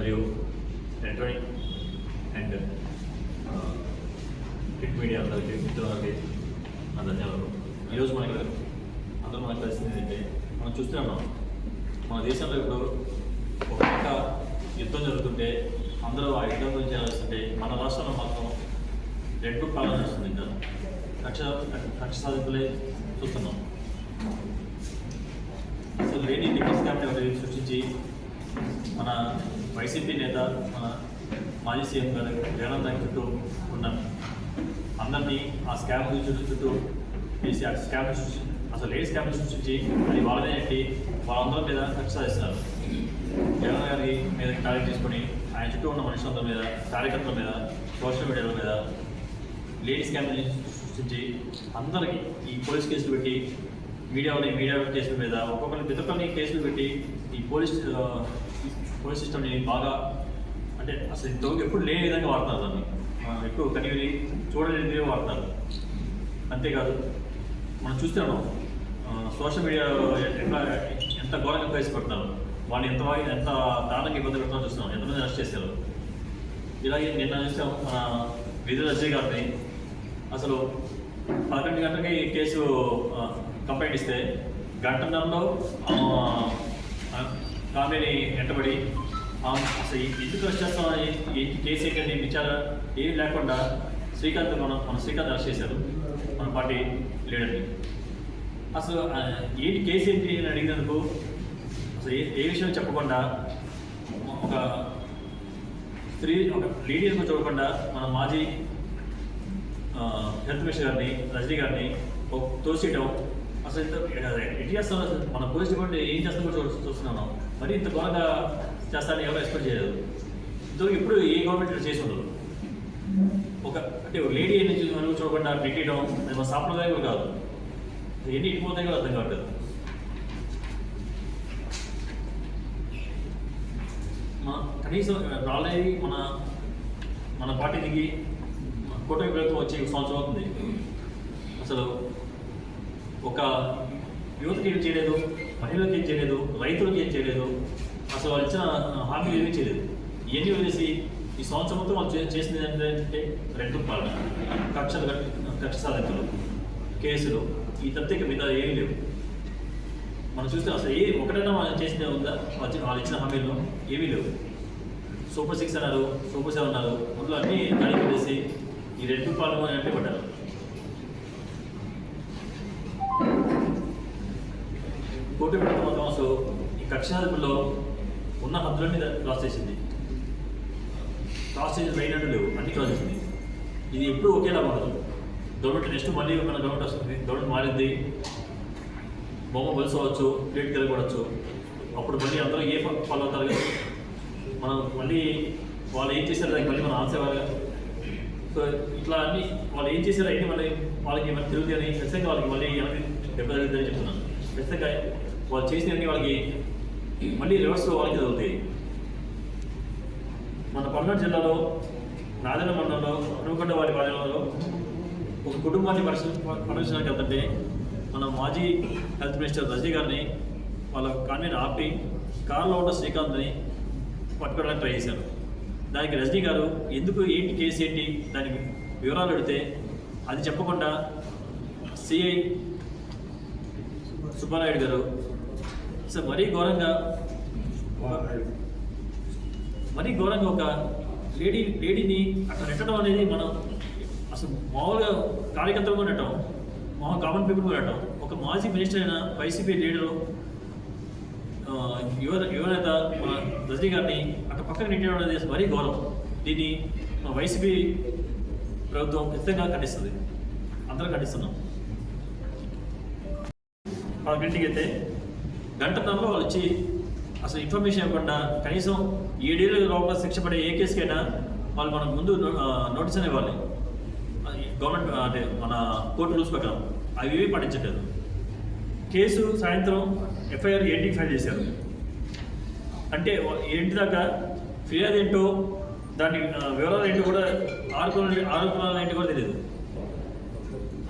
మరియు electronic and print media అందరికీ మిత్రులకి నా ధన్యవాదాలు ఈరోజు మనకి అందరూ మనకు తెలిసింది ఏంటంటే మనం చూస్తున్నాం మన దేశంలో ఇప్పుడు ఒక పక్క యుద్ధం జరుగుతుంటే అందరూ ఆ యుద్ధం గురించి ఆలోచిస్తుంటే మన రాష్ట్రంలో మాత్రం రెడ్ బుక్ పాలన చేస్తుంది ఇంకా. కక్ష కక్ష సాధింపులే చూస్తున్నాం. అసలు లేని డిఫెన్స్ క్యాబినెట్ ఒకటి సృష్టించి మన వైసీపీ నేత మన మాజీ సీఎం గారు జగన్ దాని చుట్టూ ఉన్నాం అందరినీ ఆ స్కామ్ చుట్టూ చుట్టూ వేసి ఆ స్కామ్ సృష్టి అసలు ఏ స్కామ్ సృష్టించి అది వాళ్ళనే చెప్పి వాళ్ళందరి మీద ఖర్చు సాధిస్తారు జగన్ గారి మీద టార్గెట్ తీసుకొని ఆయన చుట్టూ ఉన్న మనుషులందరి మీద కార్యకర్తల మీద సోషల్ మీడియాల మీద లేడీస్ స్కామ్ సృష్టించి అందరికీ ఈ పోలీస్ కేసులు పెట్టి మీడియాలో మీడియా కేసుల మీద ఒక్కొక్కరిని ప్రతి ఒక్కరిని కేసులు పెట్టి ఈ పోలీస్ పోలీస్ సిస్టమ్ నేను బాగా అంటే అసలు ఇంతవరకు ఎప్పుడు లేని విధంగా వాడతారు దాన్ని. ఎప్పుడు ఎక్కువ కనివి చూడలేనిదే వాడతారు. అంతేకాదు మనం చూస్తున్నాం సోషల్ మీడియా ఎట్లా ఎంత ఘోరంగా ప్రవేశపెడతారు వాళ్ళు ఎంత ఎంత దారుణంగా ఇబ్బంది పెడతామో చూస్తున్నాం. ఎంతమంది అరెస్ట్ చేశారు. ఇలాగే నిన్న చూసాం మన విధుల అజయ్ గారిని. అసలు పదకొండు గంటలకి కేసు కంప్లైంట్ ఇస్తే గంటన్నరలో కామెని వెంటబడి అసలు ఎందుకు అరెస్ట్ చేస్తామని ఈ కేసు ఏంటని విచారణ ఏం లేకుండా శ్రీకాంత్ మనం మన శ్రీకాంత్ అరెస్ట్ చేశారు. మన పార్టీ లీడర్ని. అసలు ఏంటి కేసు ఏంటి అని అడిగినందుకు అసలు ఏ ఏ విషయం చెప్పకుండా ఒక స్త్రీ ఒక లేడీని చూడకుండా మన మాజీ హెల్త్ మినిస్టర్ గారిని రజనీ గారిని తోసేయడం అసలు ఇంత ఎట్ చేస్తాం మన పోలీస్ డిపార్ట్మెంట్ ఏం చేస్తామో కూడా చూ- మరి ఇంత ఘోరంగా చేస్తారని ఎవరు ఎక్స్పెక్ట్ చేయలేదు. ఇంతవరకు ఇప్పుడు ఏ గవర్నమెంట్ చేసి ఉండదు. ఒక అంటే లేడీ ఎన్ని మనం చూడకుండా పెట్టడం అది మన సాంప్రదాయం కాదు. ఎన్ని ఇటుపోతాయి కూడా అర్థం కావట్లేదు. మన కనీసం రాలేదు మన మన పార్టీ దిగి కూటమి ప్రభుత్వం వచ్చి సంవత్సరం అవుతుంది. అసలు ఒక యువతకి ఏం చేయలేదు మహిళలకు ఏం చేయలేదు రైతులకు ఏం చేయలేదు అసలు వాళ్ళు ఇచ్చిన హామీలు ఏమీ చేయలేదు. ఇవన్నీ వదిలేసి ఈ సంవత్సరం మొత్తం వాళ్ళు చేసింది ఏంటంటే రెండు పాలన. కక్షలు కక్ష సాధింపులు కేసులు ఈ తప్పితే మిగతా ఏమీ లేవు. మనం చూస్తే అసలు ఏ ఒకటైనా వాళ్ళు చేసిందే ఉందా? వాళ్ళు వాళ్ళు ఇచ్చిన హామీల్లో ఏమీ లేవు. సూపర్ సిక్స్ అన్నారు సూపర్ సెవెన్ అన్నారు ముందు అన్నీ కలిపి వేసి ఈ రెండు పాలన అంటే పడ్డారు. కోటి ప్రభుత్వం మొత్తం ఈ కక్షాధిపుల్లో ఉన్న హద్దులన్నీ క్రాస్ చేసింది. క్రాస్ చేసి రైనట్టు లేవు అన్ని క్రాస్ చేసింది. ఇది ఎప్పుడు ఒకేలా ఉండదు. గవర్నమెంట్ నెక్స్ట్ మళ్ళీ మన గవర్నమెంట్ వస్తుంది. గవర్నమెంట్ మారింది. బొమ్మ బలిసవచ్చు ప్లేట్ తిరగబడచ్చు అప్పుడు మళ్ళీ అందరూ ఏ ఫాలో అవుతారు కదా. మనం మళ్ళీ వాళ్ళు ఏం చేశారు దానికి మళ్ళీ మనం ఆన్సర్ ఇవ్వాలి సో ఇట్లా అన్ని వాళ్ళు ఏం చేశారు అన్ని మళ్ళీ వాళ్ళకి ఏమైనా తిరుగుతాయి అని ఖచ్చితంగా వాళ్ళకి మళ్ళీ ఏమైనా దెబ్బ తగ్గుతుందని చెప్తున్నాను. ఖచ్చితంగా వాళ్ళు చేసినవన్నీ వాళ్ళకి మళ్ళీ రివర్స్లో వాళ్ళకి జరుగుతాయి. మన పల్నాడు జిల్లాలో నాదెండ్ల మండలంలో హనుమకొండ వారి పాలనలో ఒక కుటుంబాన్ని పరిశీ పరిశీలనకి వెళ్తుంటే మన మాజీ హెల్త్ మినిస్టర్ రజనీ గారిని వాళ్ళ కాన్వీని ఆపి కారులో ఉన్న శ్రీకాంత్ని పట్టుకోవడానికి ట్రై చేశారు. దానికి రజనీ గారు ఎందుకు ఏంటి కేసు ఏంటి దానికి వివరాలు అడిగితే అది చెప్పకుండా సిఐ సుబ్బారాయుడు గారు అసలు మరీ ఘోరంగా మరీ ఘోరంగా ఒక లేడీ లేడీని అట్లా నెట్టడం అనేది మనం అసలు మామూలుగా కార్యకర్తలు కూడా నెట్టం. మామూలు కామన్ పీపుల్ కూడా నెట్టం. ఒక మాజీ మినిస్టర్ అయిన వైసీపీ లీడరు యువ యువనేత మన రజనీ గారిని అటు పక్కన నెట్టడం అనేది మరీ ఘోరం. దీన్ని మన వైసీపీ ప్రభుత్వం ఖచ్చితంగా ఖండిస్తుంది. అందరం ఖండిస్తున్నాం. పదకొండింటికి అయితే గంటన్నరలో వాళ్ళు వచ్చి అసలు ఇన్ఫర్మేషన్ ఇవ్వకుండా కనీసం ఏడేళ్ళ లోపల శిక్ష పడే ఏ కేసుకైనా వాళ్ళు మనకు ముందు నో- నోటీస్ అనేవాళ్ళు అది గవర్నమెంట్ అంటే మన కోర్టు రూల్స్ ప్రకారం. అవి ఏమీ పాటించట్లేదు. కేసు సాయంత్రం ఎఫ్ఐఆర్ ఏంటి ఫైల్ చేశారు. అంటే ఏంటి దాకా ఫిర్యాదు ఏంటో దాని వివరాలు ఏంటో కూడా ఆరోపణలు ఆరోపణలు ఏంటి కూడా తెలియదు.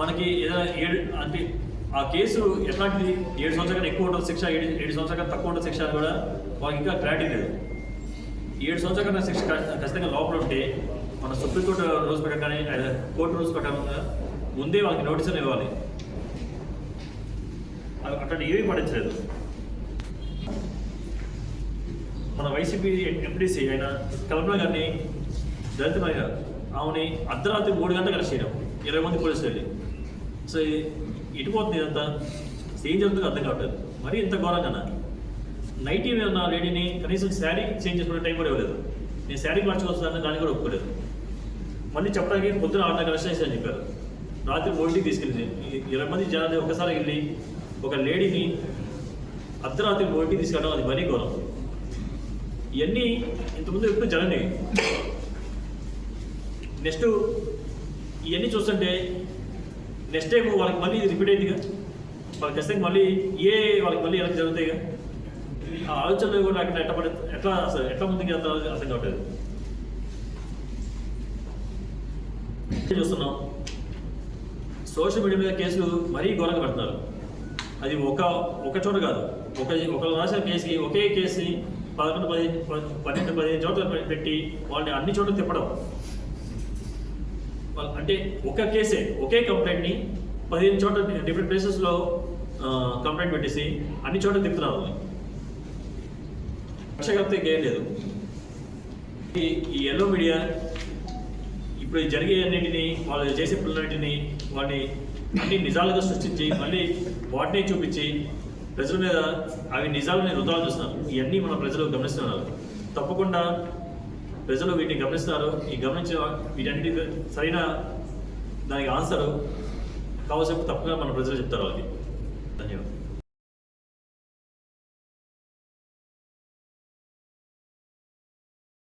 మనకి ఏదైనా ఏడు అంటే ఆ కేసు ఎట్లాంటిది? ఏడు సంవత్సరాలు కన్నా ఎక్కువ ఉంటుంది శిక్ష ఏడు ఏడు సంవత్సరాలు తక్కువ ఉంటుంది శిక్ష కూడా వాళ్ళకి ఇంకా క్లారిటీ లేదు ఏడు సంవత్సరాల కన్నా శిక్ష ఖచ్చితంగా లోపల ఉంటే మన సుప్రీంకోర్టు రూల్స్ ప్రకారం కానీ కోర్టు రూల్స్ ప్రకారం ముందే వాళ్ళకి నోటీసులు ఇవ్వాలి. అవి అట్లాంటి ఏమీ పడించలేదు మన వైసీపీ ఎంపీడీసీ ఆయన కల్పన గారిని దళిత మహిళ ఆమెని అర్ధరాత్రి మూడు గంటలకు అరెస్ట్ చేయడం. ఇరవై మంది పోలీసులు వెళ్ళి. సో ఇటుపోతుంది ఇటు పోతుంది ఇదంతా. ఏం జరుగుతుందో అర్థం కావట్లేదు. మరీ ఇంత ఘోరంగా నైటీ మీద ఉన్న లేడీని కనీసం శారీ చేంజ్ చేసుకునే టైం కూడా ఇవ్వలేదు. నేను శారీ మార్చుకొస్తానని దాన్ని కూడా ఒప్పుకోలేదు. మళ్ళీ చెప్పడానికి పొద్దున ఆరు గంటలకు అరెస్ట్ అని చెప్పారు. రాత్రి మూడింటికి తీసుకెళ్ళి ఇరవై మంది జనాన్ని ఒకసారి వెళ్ళి ఒక లేడీని అర్ధరాత్రి మూడింటికి తీసుకెళ్ళడం అది మరీ ఘోరం. ఇవన్నీ ఇంతకుముందు ఎప్పుడు జరగనివి నెక్స్ట్ ఇవన్నీ చూస్తుంటే నెక్స్ట్ టైం వాళ్ళకి మళ్ళీ రిపీట్ అయిందిగా? వాళ్ళకి ఖచ్చితంగా మళ్ళీ ఏ వాళ్ళకి మళ్ళీ ఎలా జరుగుతాయిగా? ఆ ఆలోచనలు కూడా అక్కడ ఎట్లా పడి ఎట్లా అసలు ఎట్లా ముందుకు వెళ్తారో అర్థం కావట్లేదు. చూస్తున్నాం సోషల్ మీడియా మీద కేసులు మరీ ఘోరంగా పెడుతున్నారు. అది ఒక ఒక చోట కాదు. ఒక ఒకరు రాసిన కేసుకి ఒకే కేసుని పదకొండు పది పన్నెండు పదిహేను చోట్ల పెట్టి వాళ్ళని అన్ని చోట్ల తిప్పడం. అంటే ఒక కేసే ఒకే కంప్లైంట్ని పదిహేను చోట్ల డిఫరెంట్ ప్లేసెస్లో కంప్లైంట్ పెట్టేసి అన్ని చోట్ల తిప్పుతున్నారు వాళ్ళని. రక్షకర్త లేదు. ఈ ఈ ఎల్లో మీడియా ఇప్పుడు జరిగే అన్నింటినీ వాళ్ళు చేసే పిల్లలన్నింటినీ వాటిని అన్ని నిజాలుగా సృష్టించి మళ్ళీ వాటినే చూపించి ప్రజల మీద అవి నిజాలని రుద్దాలు చూస్తున్నారు. ఇవన్నీ మన ప్రజలు గమనిస్తున్నారు. తప్పకుండా ప్రజలు వీటిని గమనిస్తారు ఈ గమనించిన వీటన్నిటి సరైన దానికి ఆన్సర్ కావాల్సిన తప్పకుండా మన ప్రజలు చెప్తారు వాళ్ళకి. ధన్యవాదాలు.